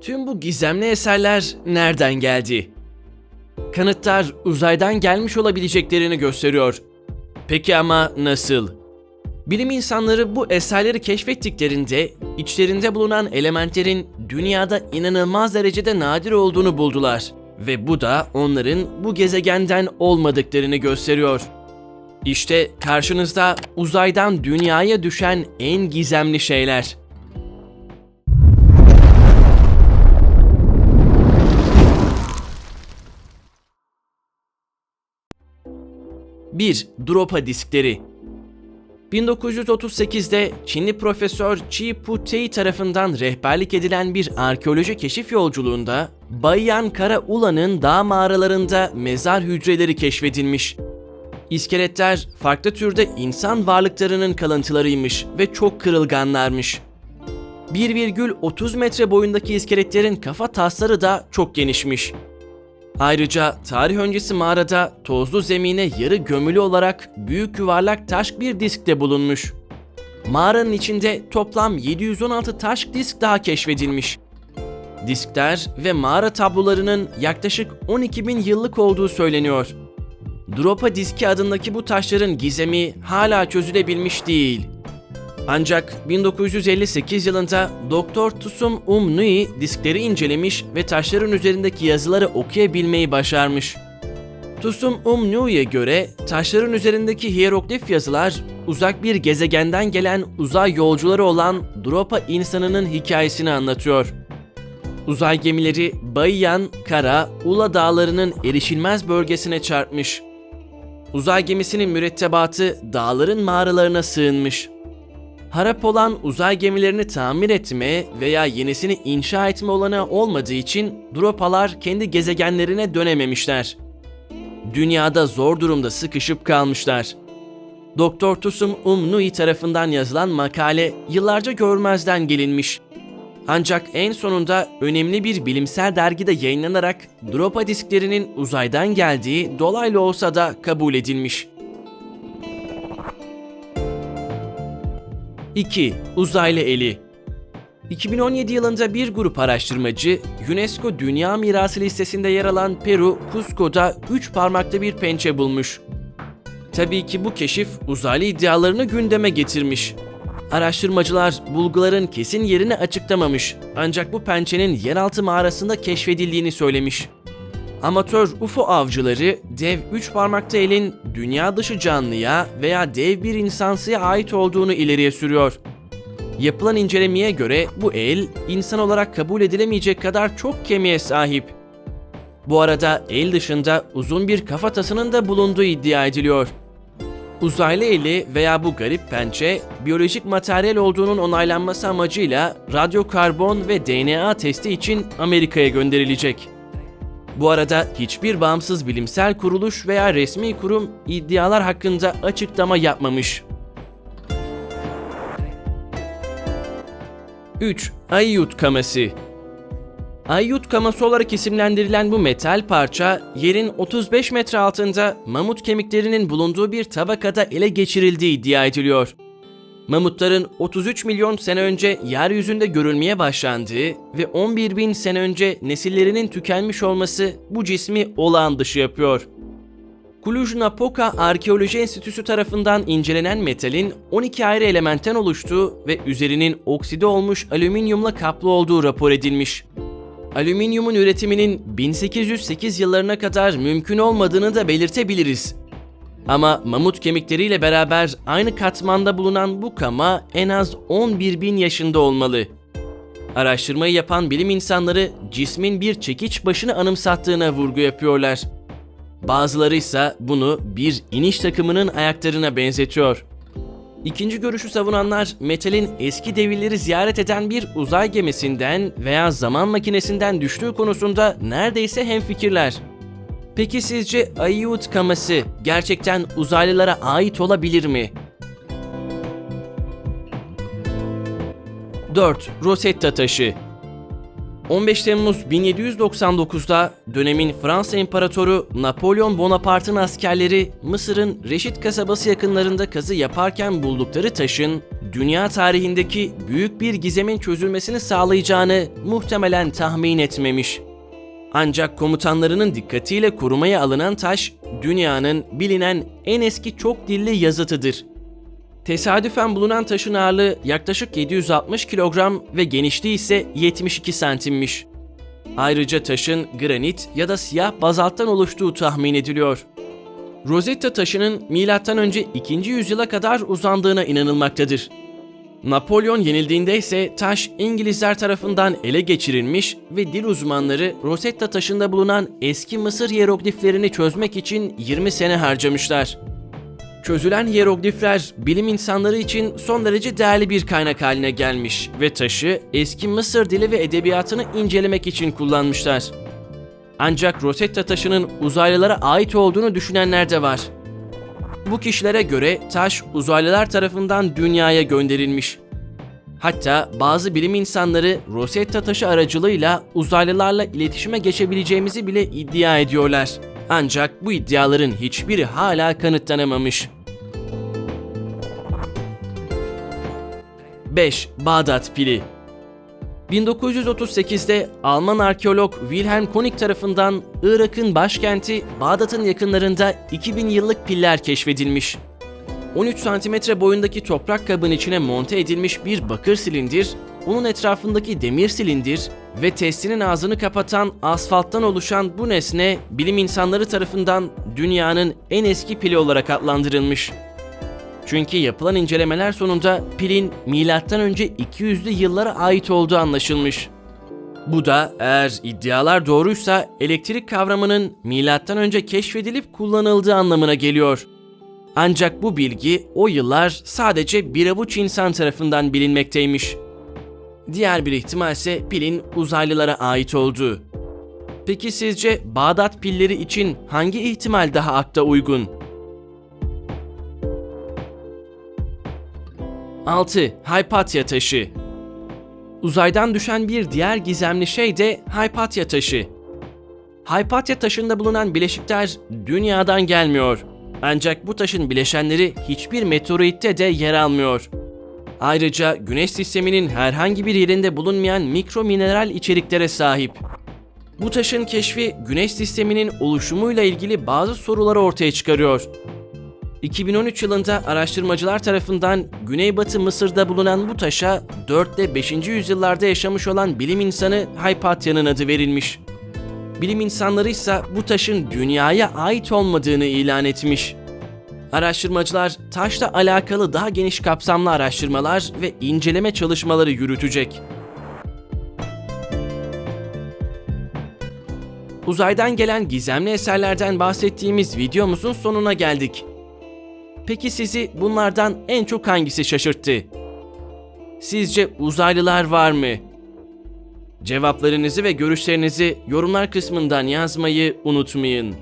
Tüm bu gizemli eserler nereden geldi? Kanıtlar uzaydan gelmiş olabileceklerini gösteriyor. Peki ama nasıl? Bilim insanları bu eserleri keşfettiklerinde içlerinde bulunan elementlerin dünyada inanılmaz derecede nadir olduğunu buldular ve bu da onların bu gezegenden olmadıklarını gösteriyor. İşte karşınızda uzaydan dünyaya düşen en gizemli şeyler. 1. Dropa diskleri 1938'de Çinli profesör Chi Pu-tei tarafından rehberlik edilen bir arkeoloji keşif yolculuğunda Bayan Kara Ula'nın dağ mağaralarında mezar hücreleri keşfedilmiş. İskeletler farklı türde insan varlıklarının kalıntılarıymış ve çok kırılganlarmış. 1,30 metre boyundaki iskeletlerin kafa tasları da çok genişmiş. Ayrıca tarih öncesi mağarada tozlu zemine yarı gömülü olarak büyük yuvarlak taş bir disk de bulunmuş. Mağaranın içinde toplam 716 taş disk daha keşfedilmiş. Diskler ve mağara tablolarının yaklaşık 12 bin yıllık olduğu söyleniyor. Dropa diski adındaki bu taşların gizemi hala çözülebilmiş değil. Ancak 1958 yılında Doktor Tusum Um Nui diskleri incelemiş ve taşların üzerindeki yazıları okuyabilmeyi başarmış. Tusum Um Nui'ye göre taşların üzerindeki hieroglif yazılar uzak bir gezegenden gelen uzay yolcuları olan Dropa insanının hikayesini anlatıyor. Uzay gemileri Bayan, Kara, Ula dağlarının erişilmez bölgesine çarpmış. Uzay gemisinin mürettebatı dağların mağaralarına sığınmış harap olan uzay gemilerini tamir etme veya yenisini inşa etme olanağı olmadığı için Dropalar kendi gezegenlerine dönememişler. Dünyada zor durumda sıkışıp kalmışlar. Doktor Tusum Um Nui tarafından yazılan makale yıllarca görmezden gelinmiş. Ancak en sonunda önemli bir bilimsel dergide yayınlanarak Dropa disklerinin uzaydan geldiği dolaylı olsa da kabul edilmiş. 2. Uzaylı Eli 2017 yılında bir grup araştırmacı UNESCO Dünya Mirası listesinde yer alan Peru, Cusco'da 3 parmaklı bir pençe bulmuş. Tabii ki bu keşif uzaylı iddialarını gündeme getirmiş. Araştırmacılar bulguların kesin yerini açıklamamış ancak bu pençenin yeraltı mağarasında keşfedildiğini söylemiş. Amatör UFO avcıları dev üç parmakta elin dünya dışı canlıya veya dev bir insansıya ait olduğunu ileriye sürüyor. Yapılan incelemeye göre bu el insan olarak kabul edilemeyecek kadar çok kemiğe sahip. Bu arada el dışında uzun bir kafatasının da bulunduğu iddia ediliyor. Uzaylı eli veya bu garip pençe biyolojik materyal olduğunun onaylanması amacıyla radyokarbon ve DNA testi için Amerika'ya gönderilecek. Bu arada hiçbir bağımsız bilimsel kuruluş veya resmi kurum iddialar hakkında açıklama yapmamış. 3. Ayyut kaması Ayyut kaması olarak isimlendirilen bu metal parça yerin 35 metre altında mamut kemiklerinin bulunduğu bir tabakada ele geçirildiği iddia ediliyor mamutların 33 milyon sene önce yeryüzünde görülmeye başlandığı ve 11 bin sene önce nesillerinin tükenmiş olması bu cismi olağan dışı yapıyor. Cluj-Napoca Arkeoloji Enstitüsü tarafından incelenen metalin 12 ayrı elementten oluştuğu ve üzerinin okside olmuş alüminyumla kaplı olduğu rapor edilmiş. Alüminyumun üretiminin 1808 yıllarına kadar mümkün olmadığını da belirtebiliriz. Ama mamut kemikleriyle beraber aynı katmanda bulunan bu kama en az 11 bin yaşında olmalı. Araştırmayı yapan bilim insanları cismin bir çekiç başını anımsattığına vurgu yapıyorlar. Bazıları ise bunu bir iniş takımının ayaklarına benzetiyor. İkinci görüşü savunanlar metalin eski devirleri ziyaret eden bir uzay gemisinden veya zaman makinesinden düştüğü konusunda neredeyse hemfikirler. Peki sizce Aiut kaması gerçekten uzaylılara ait olabilir mi? 4. Rosetta taşı 15 Temmuz 1799'da dönemin Fransa İmparatoru Napolyon Bonaparte'ın askerleri Mısır'ın Reşit kasabası yakınlarında kazı yaparken buldukları taşın dünya tarihindeki büyük bir gizemin çözülmesini sağlayacağını muhtemelen tahmin etmemiş. Ancak komutanlarının dikkatiyle korumaya alınan taş, dünyanın bilinen en eski çok dilli yazıtıdır. Tesadüfen bulunan taşın ağırlığı yaklaşık 760 kilogram ve genişliği ise 72 santimmiş. Ayrıca taşın granit ya da siyah bazalttan oluştuğu tahmin ediliyor. Rosetta taşının M.Ö. 2. yüzyıla kadar uzandığına inanılmaktadır. Napolyon yenildiğinde ise taş İngilizler tarafından ele geçirilmiş ve dil uzmanları Rosetta taşında bulunan eski Mısır hierogliflerini çözmek için 20 sene harcamışlar. Çözülen hieroglifler bilim insanları için son derece değerli bir kaynak haline gelmiş ve taşı eski Mısır dili ve edebiyatını incelemek için kullanmışlar. Ancak Rosetta taşının uzaylılara ait olduğunu düşünenler de var. Bu kişilere göre taş uzaylılar tarafından dünyaya gönderilmiş. Hatta bazı bilim insanları Rosetta taşı aracılığıyla uzaylılarla iletişime geçebileceğimizi bile iddia ediyorlar. Ancak bu iddiaların hiçbiri hala kanıtlanamamış. 5. Bağdat Pili 1938'de Alman arkeolog Wilhelm Konig tarafından Irak'ın başkenti Bağdat'ın yakınlarında 2000 yıllık piller keşfedilmiş. 13 santimetre boyundaki toprak kabın içine monte edilmiş bir bakır silindir, onun etrafındaki demir silindir ve testinin ağzını kapatan asfalttan oluşan bu nesne bilim insanları tarafından dünyanın en eski pili olarak adlandırılmış. Çünkü yapılan incelemeler sonunda pilin M.Ö. 200'lü yıllara ait olduğu anlaşılmış. Bu da eğer iddialar doğruysa elektrik kavramının M.Ö. keşfedilip kullanıldığı anlamına geliyor. Ancak bu bilgi o yıllar sadece bir avuç insan tarafından bilinmekteymiş. Diğer bir ihtimal ise pilin uzaylılara ait olduğu. Peki sizce Bağdat pilleri için hangi ihtimal daha akta uygun? 6. Hypatia taşı Uzaydan düşen bir diğer gizemli şey de Hypatia taşı. Hypatia taşında bulunan bileşikler dünyadan gelmiyor. Ancak bu taşın bileşenleri hiçbir meteoritte de yer almıyor. Ayrıca Güneş sisteminin herhangi bir yerinde bulunmayan mikro mineral içeriklere sahip. Bu taşın keşfi Güneş sisteminin oluşumuyla ilgili bazı soruları ortaya çıkarıyor. 2013 yılında araştırmacılar tarafından Güneybatı Mısır'da bulunan bu taşa 4 ile 5. yüzyıllarda yaşamış olan bilim insanı Hypatia'nın adı verilmiş. Bilim insanları ise bu taşın dünyaya ait olmadığını ilan etmiş. Araştırmacılar taşla alakalı daha geniş kapsamlı araştırmalar ve inceleme çalışmaları yürütecek. Uzaydan gelen gizemli eserlerden bahsettiğimiz videomuzun sonuna geldik. Peki sizi bunlardan en çok hangisi şaşırttı? Sizce uzaylılar var mı? Cevaplarınızı ve görüşlerinizi yorumlar kısmından yazmayı unutmayın.